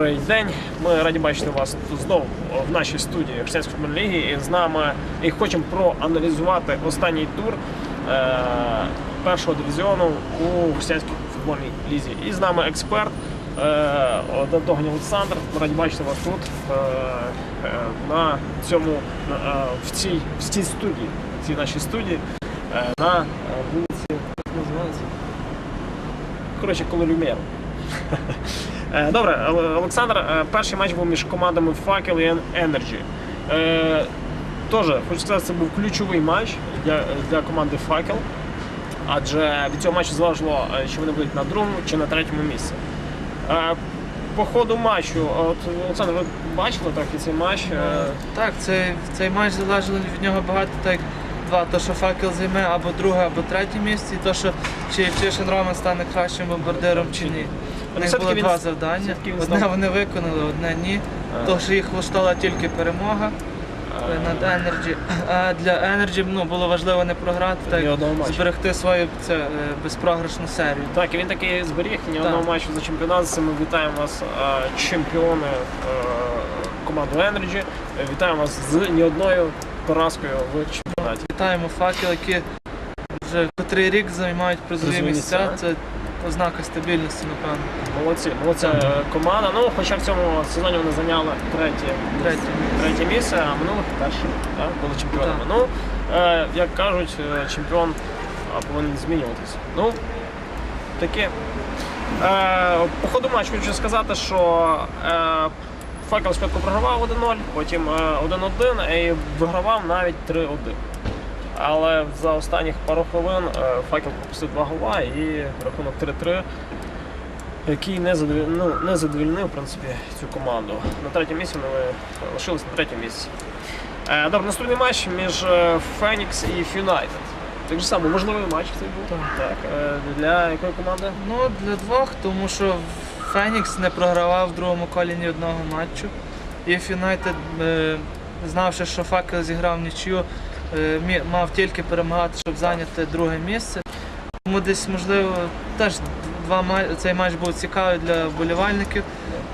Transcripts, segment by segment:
Добрий день. Ми раді бачити вас тут знову в нашій студії Християнської футбольної. І з нами і хочемо проаналізувати останній тур е, першого дивізіону у християнській футбольній лізі. І з нами експерт е, Антогін Олександр. Раді бачити вас тут е, е, на цьому е, в цій в цій студії, в цій нашій студії е, на е, вулиці. Як називається? Коротше, коло Люмєру. Е, Добре, Олександр, е, перший матч був між командами Факел і Energy. Е, Тоже, хочу сказати, це був ключовий матч для, для команди Факел. Адже від цього матчу залежало, чи вони будуть на другому чи на третьому місці. По ходу матчу, от Олександр, ви бачили трохи цей матч? Так, цей, цей матч залежало від нього багато так два. То, що факел займе або друге, або третє місце, і то, що чи Чишин Роман стане кращим бомбардиром чи ні. У них було він- два завдання. Одне вони виконали, одне ні. А. То, що їх влаштувала тільки перемога е, над Energy. А для Energy ну, було важливо не програти, так зберегти свою це, е, безпрограшну серію. Так, і він таки зберіг ні одного матчу за чемпіонат. Цим Ми вітаємо вас, е, чемпіони е, команди Energy. Е, Вітаємо вас з ні одною поразкою в чемпіонаті. Вітаємо факел, які вже котрий рік займають призові місця. Це ознака стабільності, напевно. Молодці, молодця е, команда. Ну, хоча в цьому сезоні вони зайняли третє, Третє. третє місце, а минулих перше так, були чемпіонами. Так. Ну, е, як кажуть, е, чемпіон а, повинен змінюватися. Ну, таке. Е, по ходу матчу хочу сказати, що е, Факел спочатку програвав 1-0, потім е, 1-1 і вигравав навіть 3-1. Але за останніх пару хвилин е, Факел пропустив два гола і рахунок 3-3, який не задовільнив, ну, не задовільнив в принципі, цю команду. На третьому місці вони лишились на третьому місці. Е, Добре, наступний матч між е, Фенікс і Фюнайтед. Так же само, можливий матч цей був. Так. Для якої команди? Ну, для двох, тому що Фенікс не програвав в другому колі ні одного матчу. І Юнайтед, е, знавши, що факел зіграв нічию, мі- мав тільки перемагати, щоб зайняти друге місце. Тому десь, можливо, теж два цей матч був цікавий для вболівальників.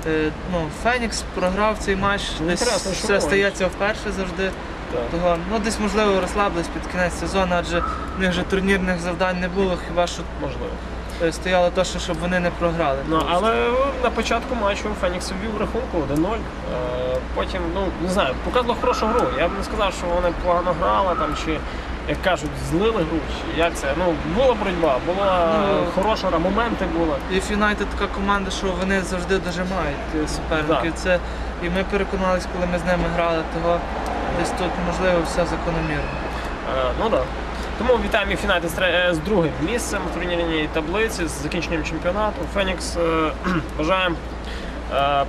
Е, ну, Фенікс програв цей матч, Ну, десь було. стається вперше завжди. Того, ну, десь, можливо, розслабились під кінець сезону, адже в них же турнірних завдань не було, хіба що Можливо. Е, стояло те, що щоб вони не програли. Ну, але на початку матчу Фенікс ввів рахунку 1-0. Е, Потім, ну не знаю, показувало хорошу гру. Я б не сказав, що вони погано грали там, чи, як кажуть, злили гру, як це. Ну, була боротьба, була Ну, хороша гра, моменти були. І Юнайтед така команда, що вони завжди дожимають е, суперників. Так. Це і ми переконалися, коли ми з ними грали, того десь тут можливо все закономірно. Е, Ну так. Да. Тому вітаємо тре- е, з другим місцем в турнірній таблиці, з закінченням чемпіонату. Фенікс е, бажаємо е,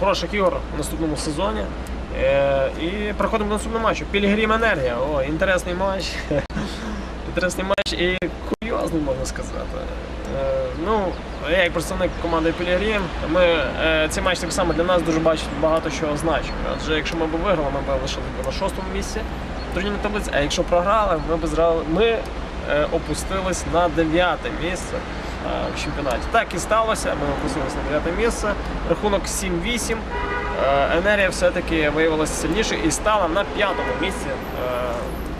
хороших ігор в наступному сезоні. І переходимо до наступного матчу. Пілігрім Енергія. О, інтересний матч. інтересний матч і курйозний, можна сказати. Ну, я як представник команди Пілігрім, ми цей матч так само для нас дуже багато що означує. Адже якщо ми б виграли, ми б лишили на шостому місці турнірній таблиці, а якщо програли, ми б зрали, ми е, опустились на дев'яте місце е, в чемпіонаті. Так і сталося, ми опустились на дев'яте місце. Рахунок 7-8. Е, Енергія все-таки виявилася сильніше і стала на п'ятому місці.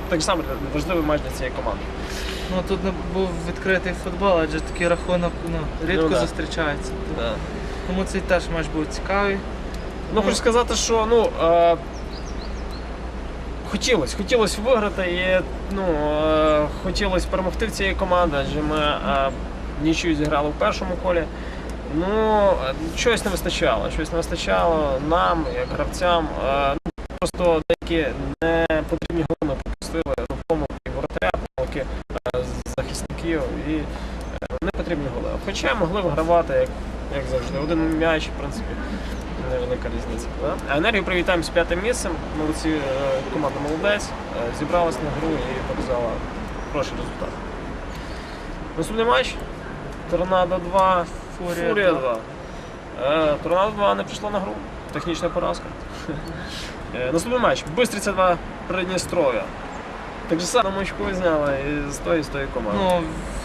Так само важливий матч для цієї команди. Ну тут не був відкритий футбол, адже такий рахунок ну, рідко Ну, да. зустрічається. Тому цей теж матч був цікавий. Ну, хочу сказати, що ну. Хотілося, хотілося виграти і ну, е, хотілося перемогти в цієї команди, адже ми е, нічию зіграли в першому колі. Ну, щось не вистачало. Щось не вистачало нам, як гравцям. Е, ну, просто деякі не потрібні голи ми пропустили помилки воротаря, помилки захисників і не потрібні голи. Хоча могли вигравати, як, як завжди. Один м'яч, в принципі, невелика різниця. А енергію привітаємо з п'ятим місцем. Молодці, е, команда молодець, е, зібралась на гру і показала хороший результат. Наступний матч. Торнадо 2, Фурія Фурія 2. 2. Е, Торнадо 2 не пішло на гру. Технічна поразка. Наступний матч. Бистриця 2 Придністров'я. Так же само очку зняли і з тої, і з тої команди. Ну,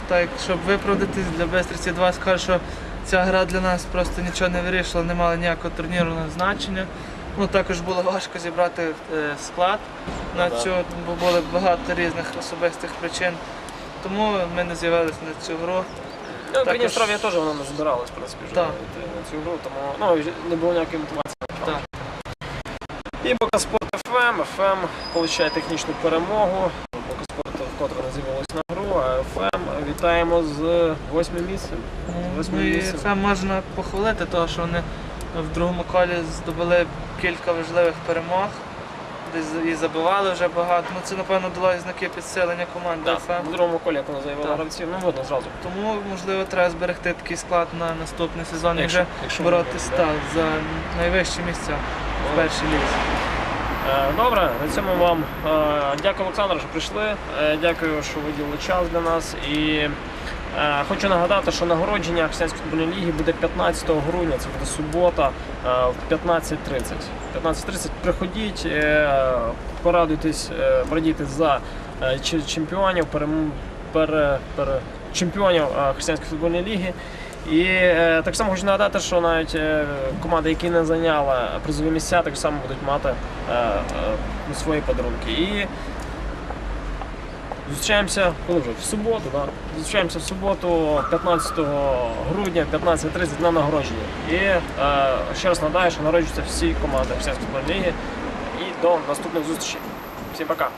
так, щоб виправдатись для Бестриці 2, скажу, що ця гра для нас просто нічого не вирішила, не мала ніякого турнірного значення. Ну, також було важко зібрати е, склад на Ну, да. цю, бо було багато різних особистих причин. Тому ми не з'явилися на цю гру. Ну, Також- Придністров'я теж вона не збиралась, в принципі, вже на цю гру, тому ну, не було ніякої мотивації. Так. І Бокаспорт ФМ. ФМ отримує технічну перемогу. Бокаспорт вкотре не з'явилось на гру, а ФМ вітаємо з восьмим місцем. Восьме Ну і місце. це можна похвалити, тому що вони в другому колі здобули кілька важливих перемог, десь і забивали вже багато. Ну це напевно дало знаки підсилення команди Да, ФМ. в другому колі, як вони заявили Так. гравців, ну видно зразу. Тому можливо треба зберегти такий склад на наступний сезон і Якщо- вже якщо боротися можна, так, за найвищі місця в першій лізі. Е, Добре, на цьому вам е, дякую, Олександр, що прийшли. Е, Дякую, що виділили час для нас. І хочу нагадати, що нагородження Християнської футбольної ліги буде 15 грудня, це буде субота в 15.30. 15.30 приходіть, порадуйтесь, е, порадійте за чемпіонів, пере, пере, чемпіонів Християнської футбольної ліги. І е, так само хочу нагадати, що навіть е, команди, які не зайняли призові місця, так само будуть мати е, е, свої подарунки. І зустрічаємося коли вже? В суботу, да? Зустрічаємося в суботу, 15 грудня, 15.30 на нагородження. І е, ще раз нагадаю, що народжуються всі команди Християнської ліги. І до наступних зустрічей. Всім пока!